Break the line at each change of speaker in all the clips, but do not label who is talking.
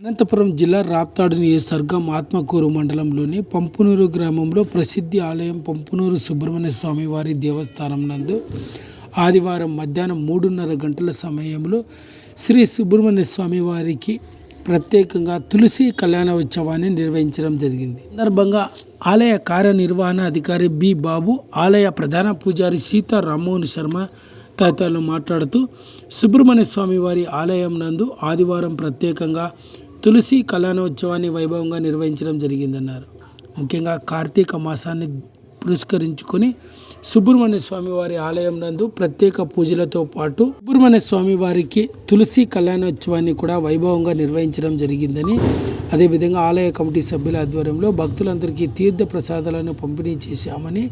అనంతపురం జిల్లా రాప్తాడు నియోజకవర్గం ఆత్మకూరు మండలంలోని పంపునూరు గ్రామంలో ప్రసిద్ధి ఆలయం పంపునూరు సుబ్రహ్మణ్య స్వామి వారి దేవస్థానం నందు ఆదివారం మధ్యాహ్నం మూడున్నర గంటల సమయంలో శ్రీ సుబ్రహ్మణ్య స్వామి వారికి ప్రత్యేకంగా తులసి కళ్యాణ ఉత్సవాన్ని నిర్వహించడం జరిగింది. సందర్భంగా ఆలయ కార్యనిర్వహణ అధికారి బి బాబు ఆలయ ప్రధాన పూజారి సీతా రామ్మోహన్ శర్మ తదితరులు మాట్లాడుతూ సుబ్రహ్మణ్య స్వామి వారి ఆలయం నందు ఆదివారం ప్రత్యేకంగా తులసి కళ్యాణోత్సవాన్ని వైభవంగా నిర్వహించడం జరిగిందన్నారు. ముఖ్యంగా కార్తీక మాసాన్ని పురస్కరించుకొని సుబ్రహ్మణ్య స్వామి వారి ఆలయం నందు ప్రత్యేక పూజలతో పాటు సుబ్రహ్మణ్య స్వామి వారికి తులసి కళ్యాణోత్సవాన్ని కూడా వైభవంగా నిర్వహించడం జరిగిందని అదేవిధంగా ఆలయ కమిటీ సభ్యుల ఆధ్వర్యంలో భక్తులందరికీ తీర్థ ప్రసాదాలను పంపిణీ చేశామని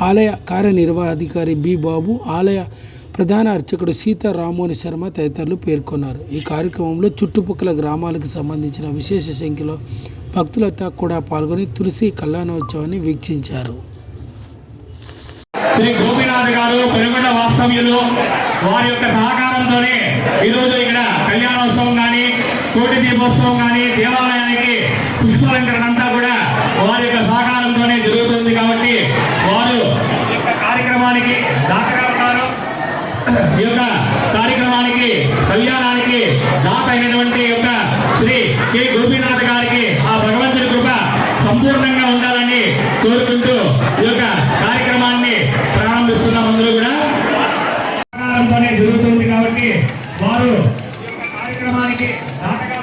ఆలయ కార్యనిర్వాహాధికారి బి బాబు ఆలయ ప్రధాన అర్చకుడు సీతారామోని శర్మ తదితరులు పేర్కొన్నారు. ఈ కార్యక్రమంలో చుట్టుపక్కల గ్రామాలకు సంబంధించిన విశేష సంఖ్యలో భక్తులతో కూడా పాల్గొని తులసి కళ్యాణోత్సవాన్ని వీక్షించారు.
శ్రీ గోపినాథ్ గారు పెనుగొండ వాస్తవ్యులు వారి యొక్క సహకారంతోనే ఈరోజు ఇక్కడ కళ్యాణోత్సవం కానీ కోటి దీపోత్సవం కానీ దేవాలయానికి పుష్పలంకరణ అంతా కూడా వారి యొక్క సహకారంతోనే జరుగుతుంది కాబట్టి వారు కార్యక్రమానికి దాతగారు ఈ యొక్క కార్యక్రమానికి కళ్యాణానికి దాత అయినటువంటి యొక్క శ్రీ కె. గోపీనాథ్ గారికి ఆ భగవంతుడి కృప సంపూర్ణంగా ఉండాలని కోరుకుంటూ ఈ యొక్క కార్యక్రమాన్ని ప్రారంభిస్తున్నాం అందరూ కూడా. జరుగుతుంది కాబట్టి వారు కార్యక్రమానికి దాతగా